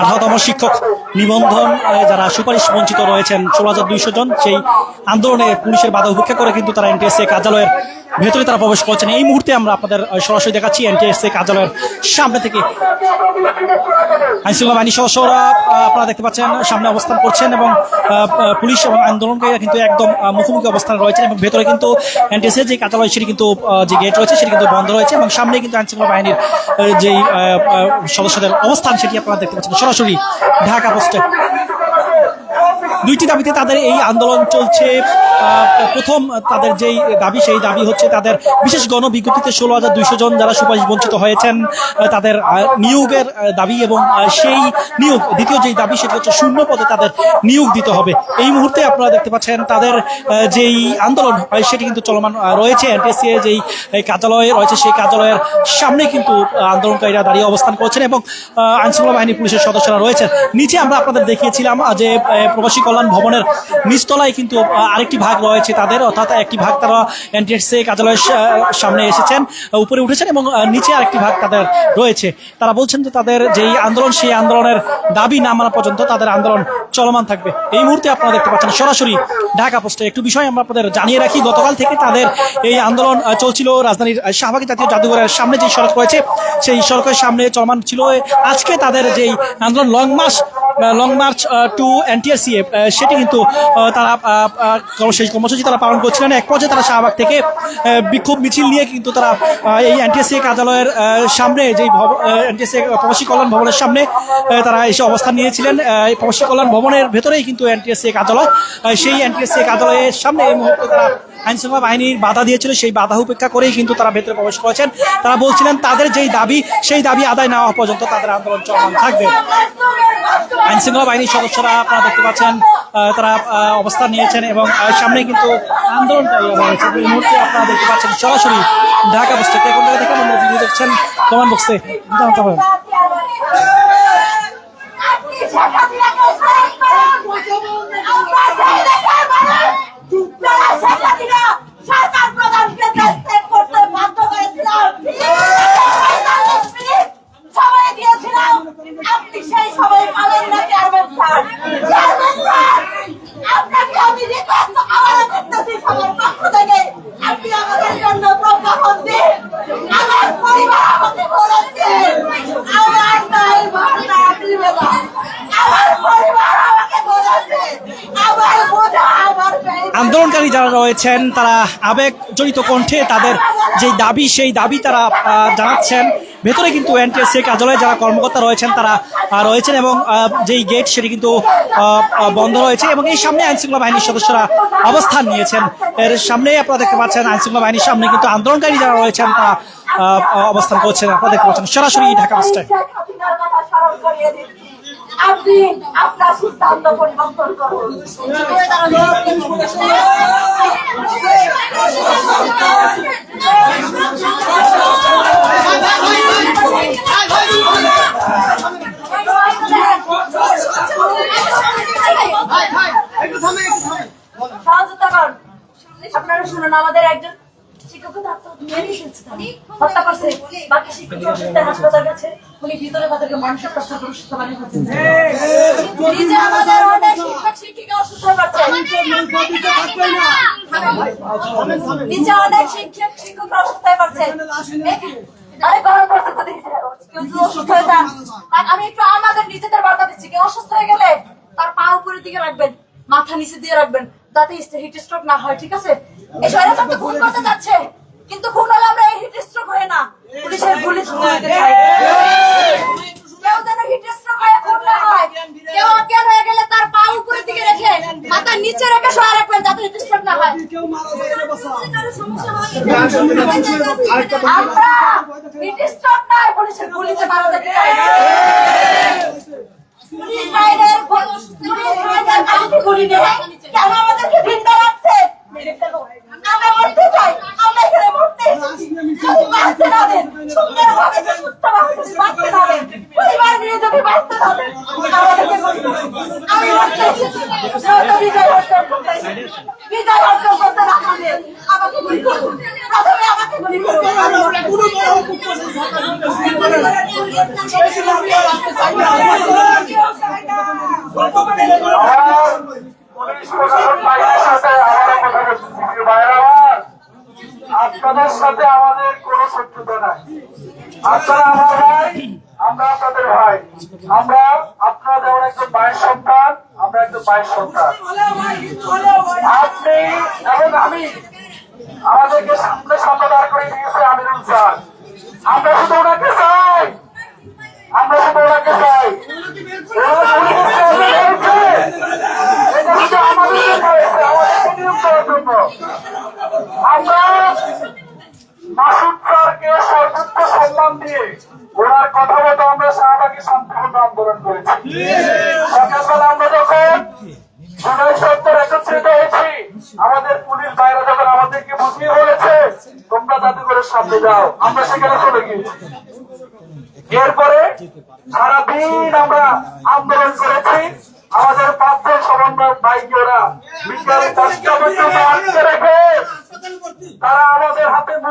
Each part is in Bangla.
আঠারোতম শিক্ষক নিবন্ধন যারা সুপারিশ বঞ্চিত রয়েছেন, ষোলো হাজার দুইশো জন, সেই আন্দোলনে পুলিশের বাধা উপেক্ষা করে কিন্তু তারা কার্যালয়ের ভেতরে তারা প্রবেশ এই মুহূর্তে আমরা আপনাদের সরাসরি দেখাচ্ছি কার্যালয়ের সামনে থেকে। বাহিনী সদস্যরা আপনারা দেখতে পাচ্ছেন, সামনে অবস্থান করছেন এবং পুলিশ এবং আন্দোলনকারীরা কিন্তু একদম মুখোমুখি অবস্থানে রয়েছেন এবং ভেতরে কিন্তু এনটিএসএ যে কার্যালয়, সেটি কিন্তু যে গেট রয়েছে, সেটি কিন্তু বন্ধ রয়েছে এবং সামনে কিন্তু আইনশৃঙ্খলা বাহিনীর যেই সদস্যদের অবস্থান, সেটি আপনারা দেখতে পাচ্ছেন সরাসরি ঢাকা পোস্টে। দুইটি দাবিতে তাদের এই আন্দোলন চলছে। প্রথম তাদের যেই দাবি, সেই দাবি হচ্ছে তাদের বিশেষ গণবিজ্ঞপ্তিতে ষোলো হাজার দুইশো জন যারা সুপারিশ বঞ্চিত হয়েছেন তাদের নিয়োগের দাবি এবং সেই নিয়োগ, দ্বিতীয় যেই দাবি সেটি হচ্ছে শূন্য পদে তাদের নিয়োগ দিতে হবে। এই মুহূর্তে আপনারা দেখতে পাচ্ছেন তাদের যেই আন্দোলন সেটি কিন্তু চলমান রয়েছে। এনটিএসসি যেই কার্যালয়ে রয়েছে, সেই কার্যালয়ের সামনে কিন্তু আন্দোলনকারীরা দাঁড়িয়ে অবস্থান করছেন এবং আইনশৃঙ্খলা বাহিনী পুলিশের সদস্যরা রয়েছেন। নিচে আমরা আপনাদের দেখিয়েছিলাম যে প্রবাসী কল্যাণ ভবনের নিচতলায় কিন্তু আরেকটি ভাগ রয়েছে তাদের, অর্থাৎ একটি ভাগ তারা এনটিএসএ কার্যালয়ের সামনে এসেছেন, উপরে উঠেছেন এবং নিচে আরেকটি ভাগ তাদের রয়েছে। তারা বলছেন যে তাদের যেই আন্দোলন, সেই আন্দোলনের দাবি না মানা পর্যন্ত তাদের আন্দোলন চলমান থাকবে। এই মুহূর্তে আপনারা দেখতে পাচ্ছেন, সরাসরি ঢাকা পোস্টে একটু বিষয় আমরা আপনাদের জানিয়ে রাখি, গতকাল থেকে তাদের এই আন্দোলন চলছিল রাজধানীর শাহবাগী জাতীয় জাদুঘরের সামনে যে সড়ক রয়েছে, সেই সড়কের সামনে চলমান ছিল। আজকে তাদের যেই আন্দোলন, long march long march to NTSCA সেটি কিন্তু তারা সেই কর্মসূচি তারা পালন করছিলেন। এক পর্যায়ে তারা শাহবাগ থেকে বিক্ষোভ মিছিল নিয়ে কিন্তু তারা এই এনটিএসসি কার্যালয়ের সামনে, যেই এনটিএসসি প্রবাসী কল্যাণ ভবনের সামনে তারা এসে অবস্থান নিয়েছিলেন। এই প্রবাসী কল্যাণ ভবনের ভেতরেই কিন্তু এনটিএসসি কার্যালয়। সেই এনটিএসসি কার্যালয়ের সামনে এই মুহূর্তে তারা আইনশৃঙ্খলা বাহিনীর বাধা দিয়েছিল। সেই বাধা উপেক্ষা করেই কিন্তু তারা ভেতরে প্রবেশ করেছেন। তারা বলছিলেন, তাদের যেই দাবি, সেই দাবি আদায় না হওয়া পর্যন্ত তাদের আন্দোলন চলমান থাকবে। আইন শৃঙ্খলা বাহিনীর সদস্যরা আপনারা দেখতে পাচ্ছেন তারা অবস্থান নিয়েছেন এবং সামনে কিন্তু আন্দোলনকারী রয়েছে মুহূর্তে আপনারা দেখতে পাচ্ছেন সরাসরি ঢাকা কোন জায়গা থেকে আপনারা ভিডিও দেখছেন কমেন্ট বক্সে জানাতে পারেন সরকার প্রধানকে দেশত্যাগ করতে বাধ্য করেছিলাম সবাই দিয়েছিলাম আপনি সেই সময় পালেন না চেয়ারম্যান স্যার চেয়ারম্যান স্যার আপনাকে আমি রিকোয়েস্ট আবারও করতেছি সবার পক্ষ থেকে আপনি আমাদের জন্য প্রজ্ঞাপন দিন আমার পরিবার আমাকে বলেছে আমার নাই ভাড়া দিবে না আমার পরিবার আমাকে বলেছে আমার বোঝা আমার পেয়ে আন্দোলনকারী যারা রয়েছেন, তারা আবেগ জড়িত কণ্ঠে তাদের যে দাবি, সেই দাবি তারা জানাচ্ছেন। ভেতরে কিন্তু এনটিএসসি কার্যালয়ে যারা কর্মকর্তা রয়েছেন, তারা রয়েছেন এবং যেই গেট সেটি কিন্তু বন্ধ রয়েছে এবং এই সামনে আইনশৃঙ্খলা বাহিনীর সদস্যরা অবস্থান নিয়েছেন। এর সামনেই আপনারা দেখতে পাচ্ছেন আইনশৃঙ্খলা বাহিনীর সামনে কিন্তু আন্দোলনকারী যারা রয়েছেন, তারা অবস্থান করছেন। আপনারা দেখতে পাচ্ছেন সরাসরি ঢাকা পোস্টে আপনি আপনার সিদ্ধান্ত পরিবর্তন করুন সহযোগিতা। আপনারা শুনুন আমাদের একজন আমি একটু আমাদের নিজেদের বার্তা দিচ্ছি কেউ অসুস্থ হয়ে গেলে তার পা উপরের দিকে রাখবেন মাথা নিচে দিয়ে রাখবেন যাতে হিট স্ট্রোক না হয় ঠিক আছে এই তো খুন করতে যাচ্ছে। কিন্তু খুন হলে আমরা এই হিট স্ট্রোক হয় না। পুলিশের গুলি চাই। কেউ যেন হিট স্ট্রোক হয়ে খুন না হয়। কেউ অজ্ঞান হয়ে গেলে তার পা উপরের দিকে রেখে মাথা নিচে রেখে সহায় রাখবেন যাতে হিট স্ট্রোক না হয়। আমরা হিট স্ট্রোক নয় পুলিশের গুলিতে মারা যেতে চাই পুলিশ বাইরের পুলিশ বাইরের কাছে গুলি নেই কেন আমাদেরকে ভিন্দা রাখছে আমরা মরতে চাই আমরা এখানে মরতে এসেছি যদি বাঁচতে না দেন সুন্দরভাবে যদি সুস্থভাবে যদি বাঁচতে না দেন পরিবার নিয়ে যদি বাঁচতে হবে আমাদেরকে আমি বিজয় অর্জন করতে বিজয় অর্জন করতে না পারলে আমাকে গুলি করুন প্রথমে আমাকে গুলি করুন আমি মরতে চাই না। আমার আপনাদের ভাই আমরা আপনারা যেমন একজন সন্তান আমরা একজন ভাইয়ের সন্তান আপনি এবং আমি আমাদেরকে সামনে সামনে দাঁড় করে দিয়েছে আমিরুল স্যার আমরা শুধু চাই আমরা শুধু ওনাকে চাই। আমরা মাসুদ স্যারকে সর্বোচ্চ সম্মান দিয়ে ওনার কথা মতো আমরা শাহবাগী শান্তিপূর্ণ আন্দোলন করেছি। আমরা যখন আমাদের এরপরে সারাদিন আমরা আন্দোলন করেছি। আমাদের পাঁচজন সমন্বয় বাইকে ওরা বিকাল রেখে তারা আমাদের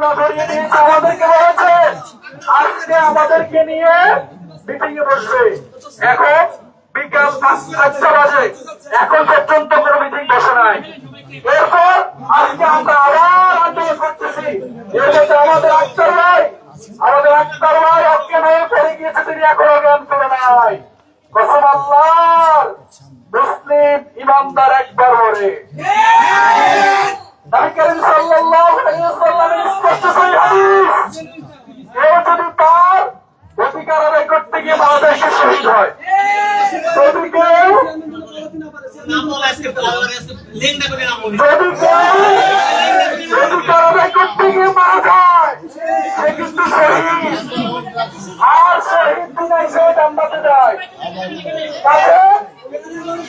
মোনা ধরিয়ে দিয়েছে আমাদেরকে বলেছে আজকে আমাদেরকে নিয়ে মিটিং এ বসবে এখন বিকাল পাঁচটা বাজে এখন পর্যন্ত কোনো মিটিং বসে নাই এরপর আজকে আমরা আবার আন্দোলন করতেছি এর মধ্যে আমাদের আক্তার ভাই আমাদের আক্তার ভাই অজ্ঞান হয়ে পড়ে গিয়েছে তিনি এখনও জ্ঞান করে নাই কসম আল্লাহর মুসলিম ইমানদার একবার মরে নবী করিম সাল্লাল্লাহু আলাইহি ওয়াসাল্লামের স্পষ্ট সহিহ হাদিস কেউ যদি তার অধিকার আদায় করতে গিয়ে মারা যায় সে শহীদ হয় যদি কেউ যদি কেউ অধিকার আদায় করতে গিয়ে মারা যায় সে কিন্তু শহীদ আর শহীদ দিনাই সে জান্নাতে যায় তাহলে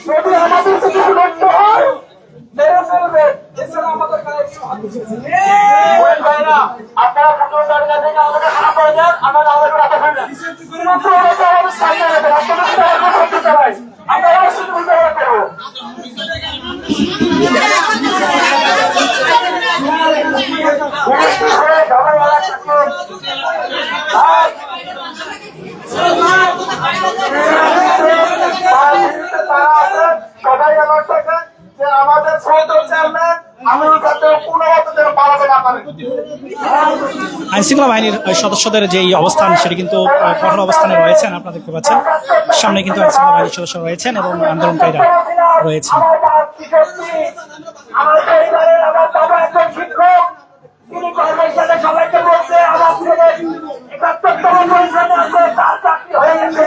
যদি আমাদের কিছু করতে হয় মেরে ফেলবে এছাড়া আমাদের গায়ে কিছু হাত দিচ্ছে না। ওই ভাইরা, আপনারা ফুটবল তালিকা থেকে আমাদের খারাপ করে দেন, আমরা আমাদের রাখা না। শুধুমাত্র ওরা তো আমাদের আমিরুল কাদের পুনরাবত যেন পালাতে না পারে। আইন শৃঙ্খলা বাহিনীর সদস্যদের যে অবস্থান সেটি কিন্তু আহ, কঠোর অবস্থানে রয়েছেন আপনারা দেখতে পাচ্ছেন। সামনে কিন্তু আইন শৃঙ্খলা বাহিনীর সদস্য রয়েছেন এবং আন্দোলনকারীরা রয়েছেন। সবাইকে বলছে আমার একাত্তরতম পরিষদে আছে তার চাকরি হয়ে গেছে।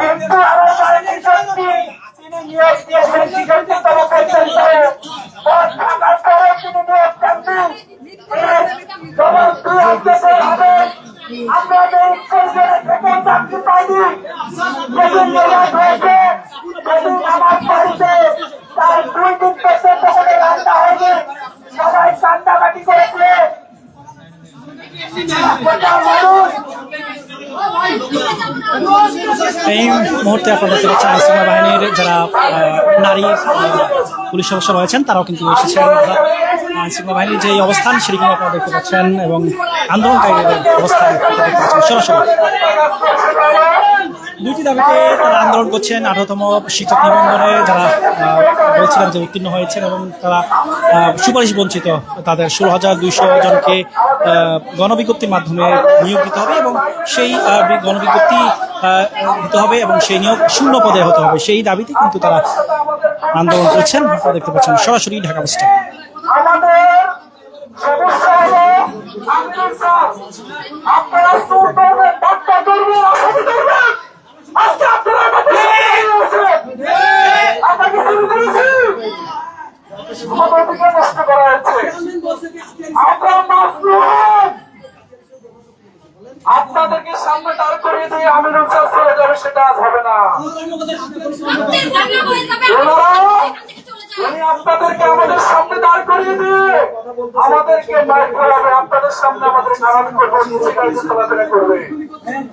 কিন্তু আমার বাড়ির শিক্ষার্থী, তিনি নিয়োগ দিয়েছেন শিক্ষার্থীতম পর্যন্ত পদ থাকার পরেও তিনি নিয়োগ দেননি এর জবাব দুই হাতে দেওয়া হবে আমরা যে পরিবারে থেকে চাকরি পাইনি যেদিন নিয়োগ হয়েছে সেদিন আমার বাড়িতে তার দুই দিন পর্যন্ত কোনো রান্না হয়নি সবাই কান্দাকাটি করেছে গোটা মানুষ এই মুহূর্তে আপনারা দেখতে পাচ্ছেন আইন শৃঙ্খলা বাহিনীর যারা নারী পুলিশ সদস্য রয়েছেন, তারাও কিন্তু এসেছেন। অর্থাৎ আইন শৃঙ্খলা বাহিনীর যে অবস্থান, সেটি কিন্তু আপনারা দেখতে পাচ্ছেন এবং আন্দোলনকারীদের অবস্থান দেখতে পাচ্ছেন সরাসরি। দুইটি দাবিতে তারা আন্দোলন করছেন। আঠারোতম শিক্ষক নিবন্ধনে যারা বলছিলেন যে উত্তীর্ণ হয়েছেন এবং তারা সুপারিশ বঞ্চিত, তাদের ষোলো হাজার দুইশো জনকে গণবিজ্ঞপ্তির মাধ্যমে নিয়োগ দিতে হবে এবং সেই গণবিজ্ঞপ্তি আহ, দিতে হবে এবং সেই নিয়োগ শূন্য পদে হতে হবে সেই দাবিতে কিন্তু তারা আন্দোলন করছেন আপনারা দেখতে পাচ্ছেন সরাসরি ঢাকা বাস স্ট্যান্ড। আমাদের সমস্যা হলো আমিরুল স্যার, আপনারা আপনাদেরকে সামনে দাঁড় করিয়ে দিয়ে চলে যাবে, সেটা আজ হবে না। উনি আপনাদেরকে আমাদের সামনে দাঁড় করিয়ে দিয়ে আমাদেরকে করাবে আপনাদের সামনে আমাদের করব নিচে গাড়িতে করবে।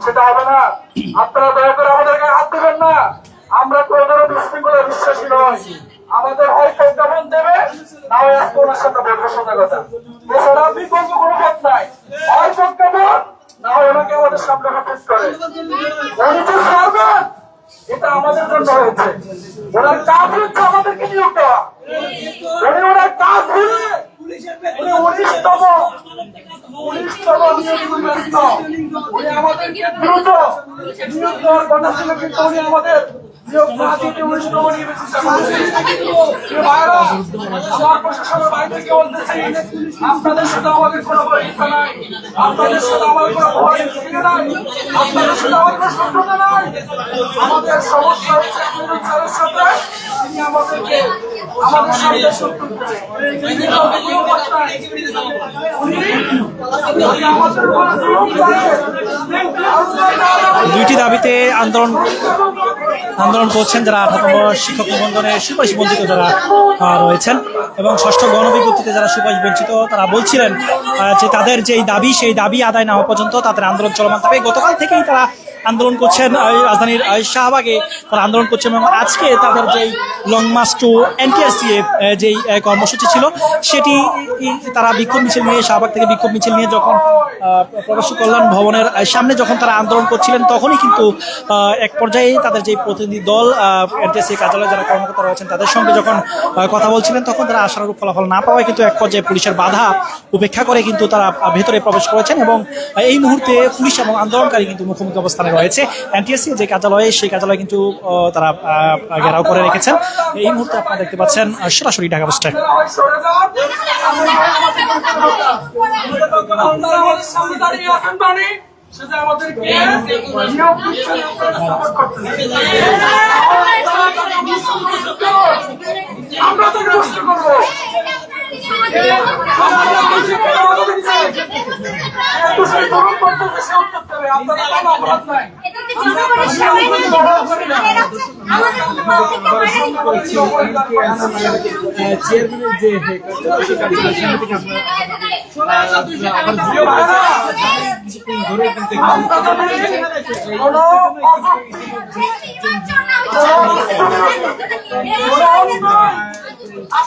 সেটা হবে না। আপনারা দয়া করে আমাদেরকে হাত দেবেন না। আমরা বিশৃঙ্খলা বিশ্বাসী নয় আমাদের দেবে, না হয় আজকে ওনার সামনে বলব সোজা কথা এছাড়া কোনো পথ নাই হয় প্রজ্ঞাপন না হয় ওনাকে আমাদের সামনে হাফিজ করে উনি যে সারবেন এটা আমাদের জন্য হয়েছে। ওনার কাজ হচ্ছে আমাদেরকে নিয়োগ দেওয়া। উনি ওনার কাজ হলে উনি উনিশতম উনিশতম উনি আমাদেরকে দ্রুত নিয়োগ দেওয়ার কথা ছিল, কিন্তু উনি আমাদের আমার প্রশাসনের বাইরে থেকে বলতেছি আপনাদের সাথে আমাদের কোনো নাই। আপনাদের সাথে কোনো ভয় নাই। আপনাদের সাথে কোনো শত্রুতা নাই। আমাদের সমস্যা হচ্ছে স্যারের সাথে। তিনি আমাদেরকে দুইটি দাবিতে আন্দোলন আন্দোলন করছেন যারা আঠারোতম শিক্ষক নিবন্ধনে সুপারিশ বঞ্চিত যারা রয়েছেন এবং ষষ্ঠ গণবিজ্ঞপ্তিতে যারা সুপারিশ বঞ্চিত তারা বলছিলেন যে তাদের যেই দাবি, সেই দাবি আদায় না হওয়া পর্যন্ত তাদের আন্দোলন চলমান থাকবে। গতকাল থেকেই তারা আন্দোলন করছেন রাজধানীর শাহবাগে তারা আন্দোলন করছেন এবং আজকে তাদের যেই লং মার্চ টু এনটিআরসিএ যেই কর্মসূচি ছিল, সেটি তারা বিক্ষোভ মিছিল নিয়ে, শাহবাগ থেকে বিক্ষোভ মিছিল নিয়ে যখন প্রবাসী কল্যাণ ভবনের সামনে যখন তারা আন্দোলন করছিলেন, তখনই কিন্তু এক পর্যায়ে তাদের যে প্রতিনিধি দল এনটিএসসি কার্যালয়ে যারা কর্মকর্তা রয়েছেন, তাদের সঙ্গে যখন কথা বলছিলেন, তখন তারা আশানুরূপ ফলাফল না পাওয়ায় কিন্তু এক পর্যায়ে পুলিশের বাধা উপেক্ষা করে কিন্তু তারা ভেতরে প্রবেশ করেছেন এবং এই মুহূর্তে পুলিশ এবং আন্দোলনকারী কিন্তু মুখোমুখি অবস্থানে রয়েছে। এনটিএসসি যে কার্যালয়ে, সেই কার্যালয়ে কিন্তু তারা ঘেরাও করে রেখেছেন। এই মুহূর্তে আপনারা দেখতে পাচ্ছেন সরাসরি ঢাকা পোস্টে। আমরা তো করব। সে উত্তর দেবে আপনারা কোনো অপরাধ নাই কোনো আপনারা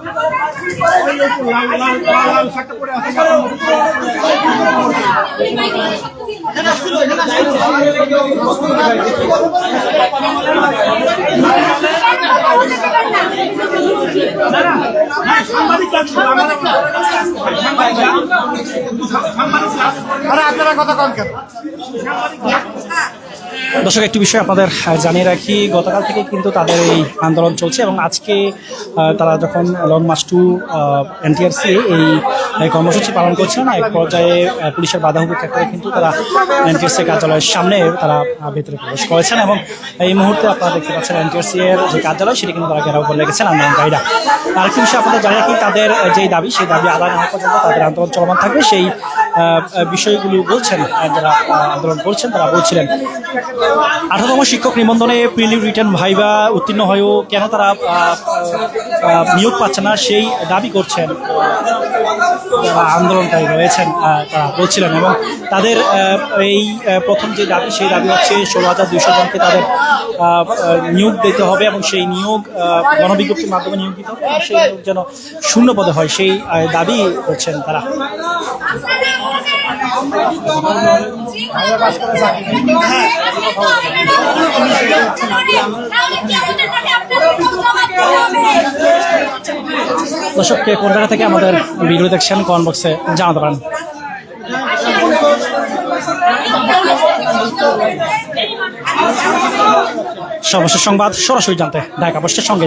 সরে যাব। আমাদের কোনো দর্শক, একটি বিষয় আপনাদের জানিয়ে রাখি, গতকাল থেকে কিন্তু তাদের এই আন্দোলন চলছে এবং আজকে তারা যখন লং মার্চ টু এনটিআরসি এই কর্মসূচি পালন করছেন এক পর্যায়ে পুলিশের বাধা উপেক্ষা করে কিন্তু তারা এনটিআরসি কার্যালয়ের সামনে তারা ভেতরে প্রবেশ করেছেন এবং এই মুহূর্তে আপনারা দেখতে পাচ্ছেন এনটিআরসি এর যে কার্যালয়, সেটি কিন্তু তারা ঘেরাও করে রেখেছেন আন্দোলনকারীরা। আরেকটি বিষয় আপনাদের জানিয়ে রাখি, তাদের যেই দাবি, সেই দাবি আদায় না পর্যন্ত তাদের আন্দোলন চলমান থাকবে, সেই বিষয়গুলি বলছেন যারা আন্দোলন করছেন, তারা বলছিলেন। আঠারোতম শিক্ষক নিবন্ধনে প্রিলি রিটার্ন ভাইবা উত্তীর্ণ হয়েও কেন তারা নিয়োগ পাচ্ছে না সেই দাবি করছেন আন্দোলনকারী রয়েছেন তারা বলছিলেন। এবং তাদের এই প্রথম যে দাবি, সেই দাবি হচ্ছে ষোলো হাজার দুইশো জনকে তাদের নিয়োগ দিতে হবে এবং সেই নিয়োগ গণবিজ্ঞপ্তির মাধ্যমে নিয়োগ দিতে হবে সেই যেন শূন্য পদে হয়, সেই দাবি করছেন তারা। দর্শককে জায়গা থেকে আমাদের ভিডিও দেখছেন কমেন্ট বক্সে জানাতে পারেন। সর্বশেষ সংবাদ সরাসরি জানতে, ঢাকা পোস্টের সঙ্গে